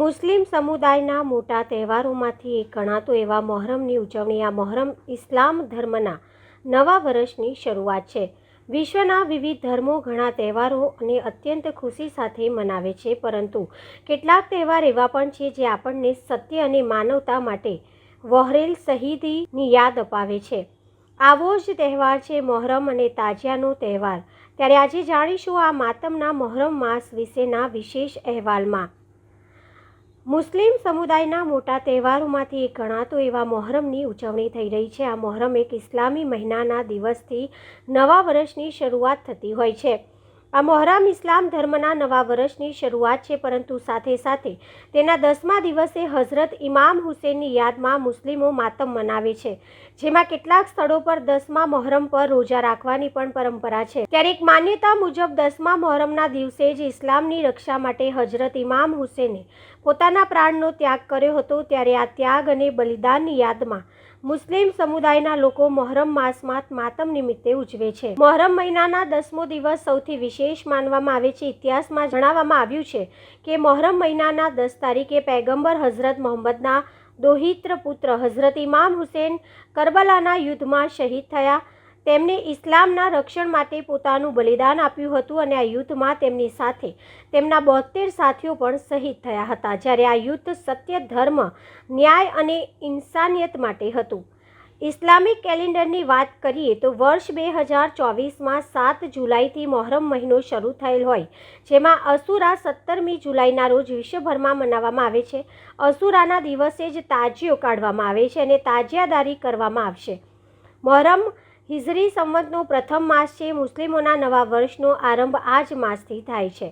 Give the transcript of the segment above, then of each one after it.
મુસ્લિમ સમુદાયના મોટા તહેવારોમાંથી એક ગણાતો એવા મોહરમની ઉજવણી. આ મોહરમ ઇસ્લામ ધર્મના નવા વર્ષની શરૂઆત છે. વિશ્વના વિવિધ ધર્મો ઘણા તહેવારો અને અત્યંત ખુશી સાથે મનાવે છે. પરંતુ કેટલાક તહેવાર એવા પણ છે જે આપણને સત્ય અને માનવતા માટે વહરેલ શહીદીની યાદ અપાવે છે. આવો જ તહેવાર છે મોહરમ અને તાજિયાનો તહેવાર. ત્યારે આજે જાણીશું આ માતમના મોહરમ માસ વિશેના વિશેષ અહેવાલમાં. મુસ્લિમ સમુદાયના મોટા તહેવારોમાંથી એક ગણાતો એવા મોહરમની ઉજવણી થઈ રહી છે. આ મોહરમ એક ઇસ્લામી મહિનાના દિવસથી નવા વર્ષની શરૂઆત થતી હોય છે. આ મોહરમ ઇસ્લામ ધર્મના નવા વર્ષની શરૂઆત છે, પરંતુ સાથે સાથે તેના દસમા દિવસે હઝરત ઇમામ હુસેનની યાદમાં મુસ્લિમો માતમ મનાવે છે, જેમાં કેટલાક સ્થળો પર દસમા મોહરમ પર રોજા રાખવાની પણ પરંપરા છે. ત્યારે એક માન્યતા મુજબ દસમા મોહરમના દિવસે જ ઇસ્લામની રક્ષા માટે હઝરત ઇમામ હુસેને પોતાના પ્રાણનો ત્યાગ કર્યો હતો, ત્યારે આ ત્યાગ અને બલિદાનની યાદમાં મુસ્લિમ સમુદાયના લોકો મોહરમ માસમાં માતમ નિમિત્તે ઉજવે છે. મોહરમ મહિનાના દસમો દિવસ સૌથી વિશેષ માનવામાં આવે છે. ઇતિહાસમાં જણાવવામાં આવ્યું છે કે મોહરમ મહિનાના દસ તારીખે પૈગંબર હઝરત મોહમ્મદના દોહિત્ર પુત્ર હઝરત ઇમામ હુસેન કરબલાના યુદ્ધમાં શહીદ થયા. તેમને ઇસ્લામના રક્ષણ માટે પોતાનું બલિદાન આપ્યું હતું અને આ યુદ્ધમાં તેમની સાથે તેમના બોતેર સાથીઓ પણ શહીદ થયા હતા. જ્યારે આ યુદ્ધ સત્ય, ધર્મ, ન્યાય અને ઇન્સાનિયત માટે હતું. ઇસ્લામિક કેલેન્ડરની વાત કરીએ તો વર્ષ બે હજાર ચોવીસમાં સાત જુલાઈથી મોહરમ મહિનો શરૂ થયેલ હોય, જેમાં અસુરા સત્તરમી જુલાઈના રોજ વિશ્વભરમાં મનાવવામાં આવે છે. અસુરાના દિવસે જ તાજિયો કાઢવામાં આવે છે અને તાજિયાદારી કરવામાં આવશે. મોહરમ હિજરી સંવતનો પ્રથમ માસ છે. મુસ્લિમોના નવા વર્ષનો આરંભ આ જ માસથી થાય છે.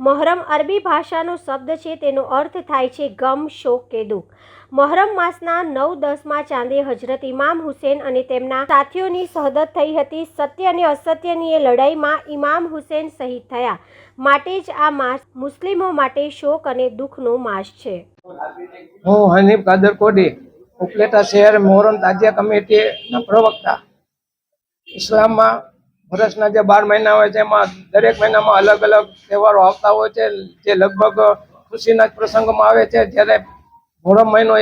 મોહરમ અરબી ભાષાનો શબ્દ છે. તેનો અર્થ થાય છે ગમ, શોક કે દુઃખ. મોહરમ માસના નવ, દસમાં ચાંદે હજરત ઇમામ હુસેન અને તેમના સાથીઓની શહદત થઈ હતી. સત્ય અને અસત્યની એ લડાઈમાં ઇમામ હુસેન શહીદ થયા. માટે જ આ માસ મુસ્લિમો માટે શોક અને દુઃખનો માસ છે. હું હનીફ કાદર કોડી ઉપલેટા શહેર મોહરમ તાજિયા કમિટીના પ્રવક્તા ઇસ્લામમાં વર્ષના જે બાર મહિના હોય છે, એમાં દરેક મહિનામાં અલગ અલગ તહેવારો આવતા હોય છે, જે લગભગ ખુશીના જ પ્રસંગોમાં આવે છે. જ્યારે મોહરમ મહિનો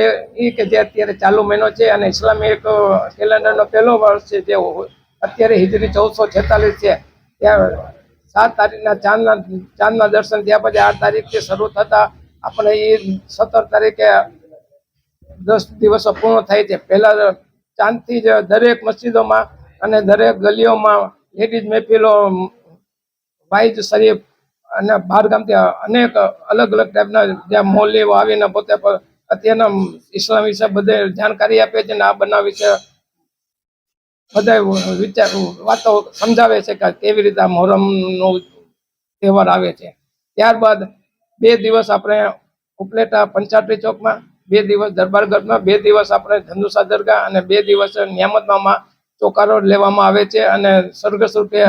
એ કે જે અત્યારે ચાલુ મહિનો છે અને ઇસ્લામી એક કેલેન્ડરનો પહેલો વર્ષ છે જે અત્યારે હિજરી ચૌદસો છેતાલીસ છે. ત્યાં સાત તારીખના ચાંદના ચાંદના દર્શન થયા પછી આઠ તારીખથી શરૂ થતા આપણે એ સત્તર તારીખે દસ દિવસો પૂર્ણ થાય છે. પહેલાં ચાંદથી જ દરેક મસ્જિદોમાં અને દરેક ગલીઓમાં લેડીઝ મહેફિલો વાઇજ શરીફ અને બહાર ગામથી અનેક અલગ અલગ ટાઈપના જ્યાં મૌલીઓ આવીને પોતે અત્યારના ઇસ્લામ વિશે બધે જાણકારી આપે છે અને આ બનાવ વિશે બધા વિચાર વાતો સમજાવે છે કે કેવી રીતે આ મોહરમનો તહેવાર આવે છે. ત્યારબાદ બે દિવસ આપણે ઉપલેટા પંચાટરી ચોકમાં, બે દિવસ દરબારગઢમાં બે દિવસ આપણે ધંધુસા દરગાહ અને બે દિવસ નિયામતમાં ચોકારો લેવામાં આવે છે અને સરઘસ રૂપે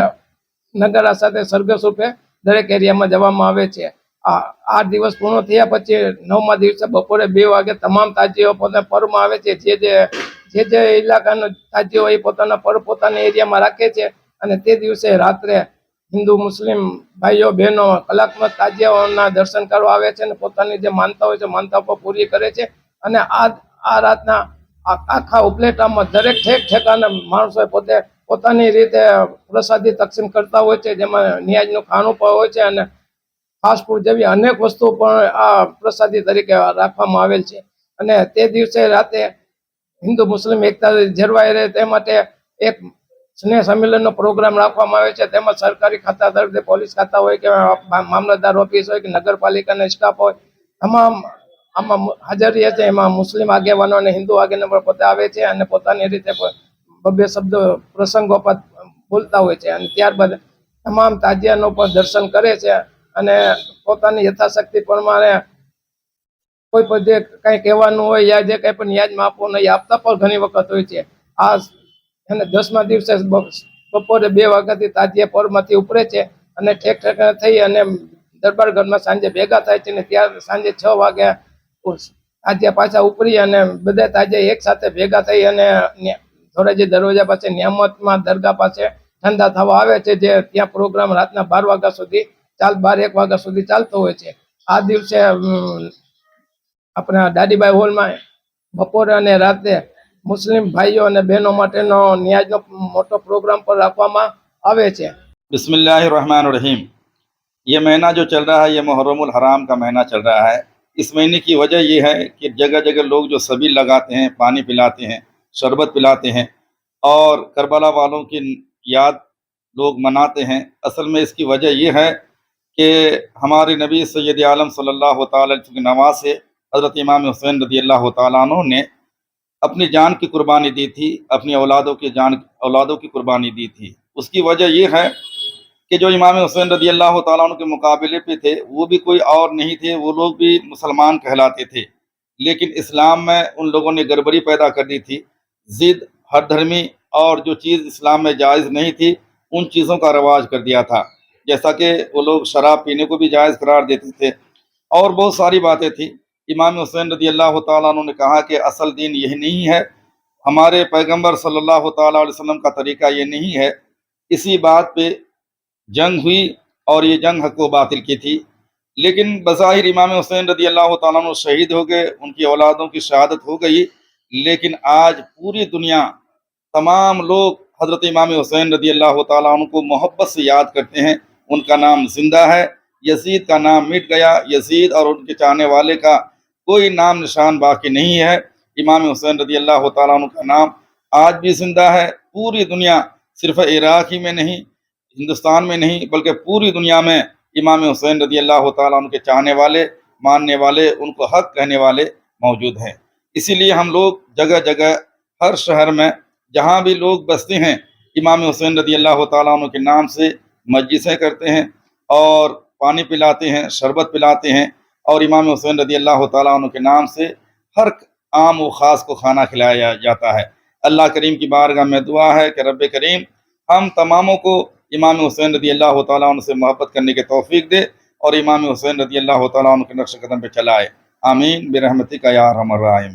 નગારા સાથે સરઘસ રૂપે દરેક એરિયામાં જવામાં આવે છે. આ આઠ દિવસ પૂર્ણ થયા પછી નવમા દિવસે બપોરે બે વાગે તમામ તાજીઓ પોતે પર્વમાં આવે છે. જે જે જે જે ઇલાકાનો તાજીઓ એ પોતાના પર્વ પોતાના એરિયામાં રાખે છે અને તે દિવસે રાત્રે હિન્દુ, મુસ્લિમ ભાઈઓ, બહેનો કલાત્મક તાજીઓના દર્શન કરવા આવે છે અને પોતાની જે માનતા હોય છે માનતાઓ પૂરી કરે છે. અને આ આ રાતના આખા ઉપલેટામાં દરેક ઠેક ઠેકાને માણસો પોતે પોતાની રીતે પ્રસાદી તકસીમ કરતા હોય છે, જેમાં ન્યાજનું ખાણું પણ હોય છે અને ફાસ્ટફૂડ જેવી અનેક વસ્તુઓ પણ આ પ્રસાદી તરીકે રાખવામાં આવેલ છે. અને તે દિવસે રાતે હિન્દુ મુસ્લિમ એકતા જળવાઈ રહે તે માટે એક સ્નેહ સંમેલનનો પ્રોગ્રામ રાખવામાં આવે છે. તેમાં સરકારી ખાતા તરફથી પોલીસ ખાતા હોય કે મામલતદાર ઓફિસ હોય કે નગરપાલિકાના સ્ટાફ હોય, તમામ આમાં મુ- હાજર રહે છે. એમાં મુસ્લિમ આગેવાનો અને હિન્દુ આગેવાનો પણ પોતે આવે છે અને પોતાની રીતે ભવ્ય શબ્દ પ્રસંગો પર બોલતા હોય છે. અને ત્યારબાદ તમામ તાજિયાનો પણ દર્શન કરે છે અને પોતાની યથાશક્તિ પ્રમાણે કોઈ પણ જે કંઈ કહેવાનું હોય યા જે કંઈ પણ યાદમાં આપવું નહીં આપતા પણ ઘણી વખત હોય છે. આ અને દસમા દિવસે બપોરે બે વાગ્યાથી તાજિયા પરમાંથી ઉપરે છે અને ઠેક ઠેક થઈ અને દરબાર ઘરમાં સાંજે ભેગા થાય છે ને ત્યાં સાંજે છ વાગે તાજિયા પાછા ઉપરી અને બધા તાજિયા એક સાથે ભેગા થઈ અને ન્યા- ધોરાજી દરવાજા પાસે નિયામતમાં દરગાહ પાસે ઠંડા થવા આવે છે જે ત્યાં પ્રોગ્રામ રાતના બાર વાગ્યા સુધી ચાલ બાર એક વાગ્યા સુધી ચાલતો હોય છે આ દિવસે અમ, આપણા દાદીબાઈ હોલમાં બપોરે અને રાતે મુસ્લિમ ભાઈઓ અને બહેનો માટેનો ન્યાજનો મોટો પ્રોગ્રામ પણ રાખવામાં આવે છે बिस्मिल्लाहिर्रहमानिर्रहीम ये महीना जो चल रहा है ये मुहर्रमुल हराम का महीना चल रहा है اس مہینے کی وجہ یہ ہے کہ جگہ جگہ لوگ جو سبیل لگاتے ہیں، پانی پلاتے ہیں، شربت پلاتے ہیں اور کربلا والوں کی یاد لوگ مناتے ہیں۔ اصل میں اس کی وجہ یہ ہے کہ ہمارے نبی سید عالم صلی اللہ تعالی کی نواز سے حضرت امام حسین رضی اللہ تعالیٰ عنہ نے اپنی جان کی قربانی دی تھی، اپنی اولادوں کی جان، اولادوں کی قربانی دی تھی۔ اس کی وجہ یہ ہے کہ جو امام حسین رضی اللہ تعالیٰ عنہ کے مقابلے پہ تھے، وہ بھی کوئی اور نہیں تھے، وہ لوگ بھی مسلمان کہلاتے تھے۔ لیکن اسلام میں ان لوگوں نے گڑبڑی پیدا کر دی تھی۔ ضد، ہر دھرمی اور جو چیز اسلام میں جائز نہیں تھی، ان چیزوں کا رواج کر دیا تھا۔ جیسا کہ وہ لوگ شراب پینے کو بھی جائز قرار دیتے تھے۔ اور بہت ساری باتیں تھیں۔ امام حسین رضی اللہ تعالیٰ عنہ نے کہا کہ اصل دین یہ نہیں ہے۔ ہمارے پیغمبر صلی اللہ تعالیٰ علیہ وسلم کا طریقہ یہ نہیں ہے۔ اسی بات پہ جنگ ہوئی اور یہ جنگ حق و باطل کی تھی۔ لیکن بظاہر امام حسین رضی اللہ تعالیٰ عنہ شہید ہو گئے، ان کی اولادوں کی شہادت ہو گئی۔ لیکن آج پوری دنیا تمام لوگ حضرت امام حسین رضی اللہ تعالیٰ عنہ کو محبت سے یاد کرتے ہیں۔ ان کا نام زندہ ہے، یزید کا نام مٹ گیا۔ یزید اور ان کے چاہنے والے کا کوئی نام نشان باقی نہیں ہے۔ امام حسین رضی اللہ تعالیٰ عنہ کا نام آج بھی زندہ ہے۔ پوری دنیا صرف عراق ہی میں نہیں ہندوستان میں نہیں، بلکہ پوری دنیا میں امام حسین رضی اللہ تعالیٰ ان کے چاہنے والے، ماننے والے، ان کو حق کہنے والے موجود ہیں۔ اسی لیے ہم لوگ جگہ جگہ ہر شہر میں جہاں بھی لوگ بستے ہیں، امام حسین رضی اللہ تعالیٰ عنہ کے نام سے مجلسیں کرتے ہیں اور پانی پلاتے ہیں، شربت پلاتے ہیں اور امام حسین رضی اللہ تعالیٰ عنہ کے نام سے ہر عام و خاص کو کھانا کھلایا جاتا ہے۔ اللہ کریم کی بارگاہ میں دعا ہے کہ رب کریم ہم تماموں کو इमाम हुसैन रदी अल्लाह तआला अन्हु से मोहब्बत करने की तौफीक दे और इमाम हुसैन रदी अल्लाह तआला अन्हु के नक्श कदम पे चलाए आमीन बिरहमती का यार हमर राहिम